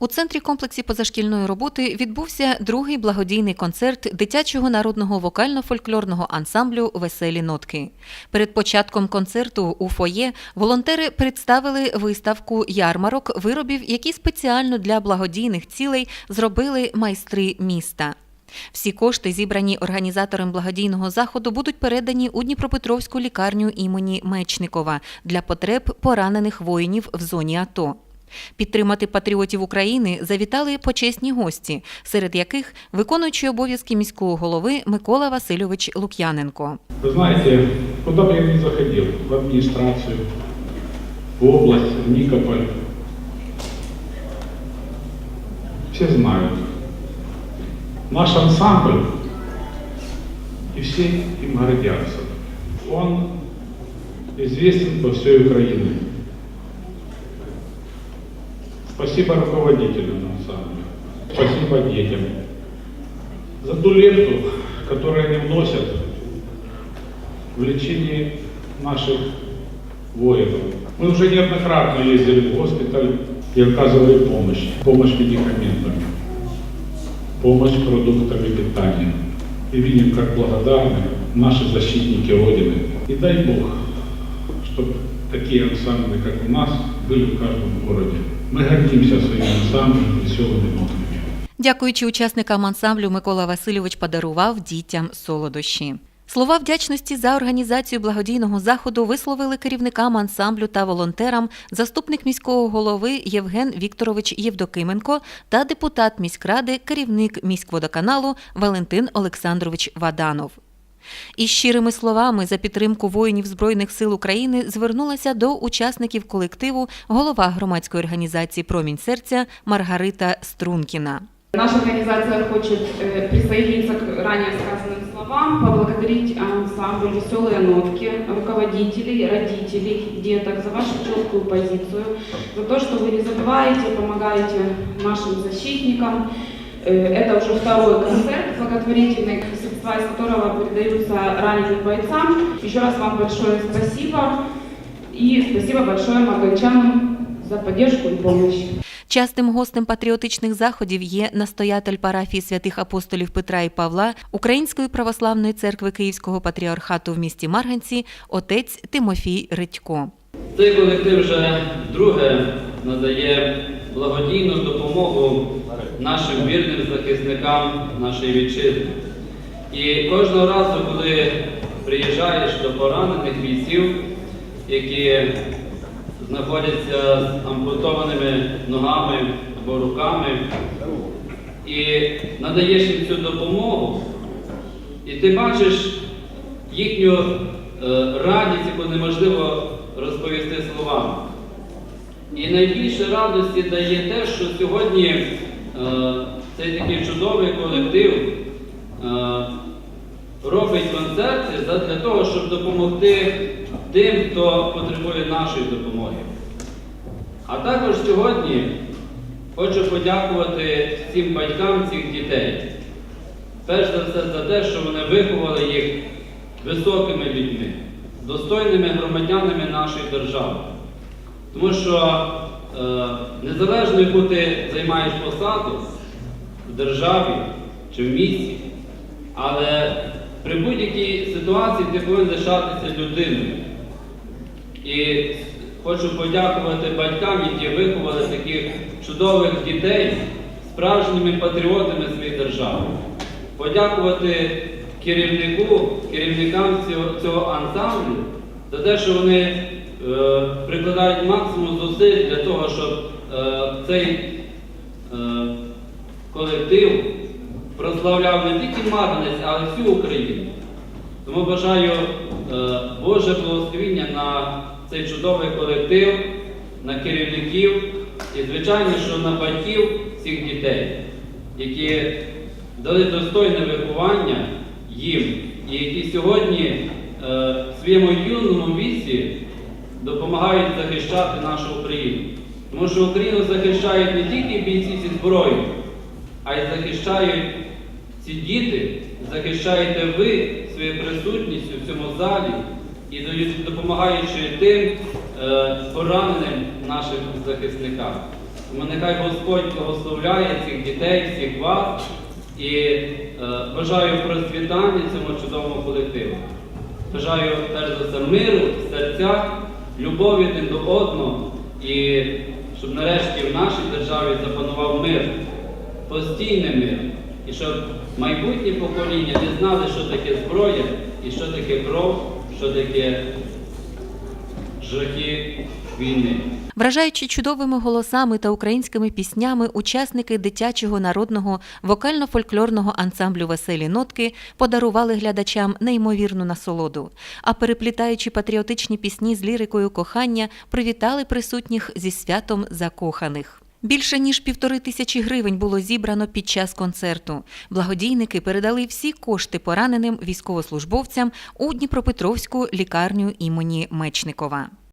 У центрі комплексі позашкільної роботи відбувся другий благодійний концерт дитячого народного вокально-фольклорного ансамблю Веселі нотки. Перед початком концерту у фоє волонтери представили виставку ярмарок виробів, які спеціально для благодійних цілей зробили майстри міста. Всі кошти, зібрані організатором благодійного заходу, будуть передані у Дніпропетровську лікарню імені Мечникова для потреб поранених воїнів в зоні АТО. Підтримати патріотів України завітали почесні гості, серед яких виконуючий обов'язки міського голови Микола Васильович Лук'яненко. Вы знаете, куда бы я ни заходил, в администрацию, в область, в Никополь, все знают. Наш ансамбль, и все им гордятся. Он известен по всей Украине. Спасибо руководителям ансамбля, спасибо детям за ту лепту, которую они вносят в лечении наших воинов. Мы уже неоднократно ездили в госпиталь и оказывали помощь. Помощь медикаментами, помощь продуктами питания. И видим, как благодарны наши защитники Родины. И дай Бог, чтобы такие ансамбли, как у нас, были в каждом городе. Мы гордимся своим ансамблем веселыми нотками. Дякуючи учасникам ансамблю, Микола Васильович подарував дітям солодощі. Слова вдячності за організацію благодійного заходу висловили керівникам ансамблю та волонтерам заступник міського голови Євген Вікторович Євдокименко та депутат міськради, керівник міськводоканалу Валентин Олександрович Ваданов. Із щирими словами за підтримку воїнів Збройних сил України звернулася до учасників колективу голова громадської організації Промінь серця Маргарита Стрункіна. Наша организация хочет э, присоединиться к ранее сказанным словам, поблагодарить ансамбль «Веселые нотки», руководителей, родителей, деток за вашу четкую позицию, за то, что вы не забываете, помогаете нашим защитникам. Э, Это уже второй концерт благотворительный, средства из которого передаются раненым бойцам. Еще раз вам большое спасибо и спасибо большое марганчанам за поддержку и помощь. Частим гостем патріотичних заходів є настоятель парафії святих апостолів Петра і Павла Української православної церкви Київського патріархату в місті Марганці, отець Тимофій Редько. Цей колектив вже вдруге надає благодійну допомогу нашим вірним захисникам нашої вітчизни. І кожного разу, коли приїжджаєш до поранених бійців, які знаходяться з ампутованими ногами або руками, і надаєш їм цю допомогу, і ти бачиш їхню е, радість, яку неможливо розповісти словами. І найбільше радості дає те, що сьогодні е, цей такий чудовий колектив робить концерти для того, щоб допомогти тим, хто потребує нашої допомоги. А також сьогодні хочу подякувати всім батькам цих дітей. Перш за все за те, що вони виховали їх високими людьми, достойними громадянами нашої держави. Тому що е, незалежно, яку ти займаєш посаду в державі чи в місті, але при будь-якій ситуації ти повинен лишатися людиною. І хочу подякувати батькам, які виховали таких чудових дітей, справжніми патріотами своєї держави. Подякувати керівнику, керівникам цього, цього ансамблю за те, що вони е, прикладають максимум зусиль для того, щоб е, цей е, колектив прославляв не тільки Марганець, але всю Україну. Тому бажаю е, Боже благословіння на цей чудовий колектив, на керівників і, звичайно, що на батьків всіх дітей, які дали достойне виховання їм, і які сьогодні е, в своєму юному віці допомагають захищати нашу Україну. Тому що Україну захищають не тільки бійці зі зброєю, а й захищають ці діти, захищаєте ви своєю присутністю в цьому залі і допомагаючи тим е, пораненим нашим захисникам. Тому нехай Господь благословляє цих дітей, всіх вас і е, бажаю процвітання цьому чудовому колективу. Бажаю перш за все миру в серцях, любові один до одного і щоб нарешті в нашій державі запанував мир, постійний мир. І щоб майбутні покоління не знали, що таке зброя і що таке кров, що таке жахи війни. Вражаючи чудовими голосами та українськими піснями, учасники дитячого народного вокально-фольклорного ансамблю Веселі нотки подарували глядачам неймовірну насолоду. А переплітаючи патріотичні пісні з лірикою кохання, привітали присутніх зі святом закоханих. Більше ніж півтори тисячі гривень було зібрано під час концерту. Благодійники передали всі кошти пораненим військовослужбовцям у Дніпропетровську лікарню імені Мечникова.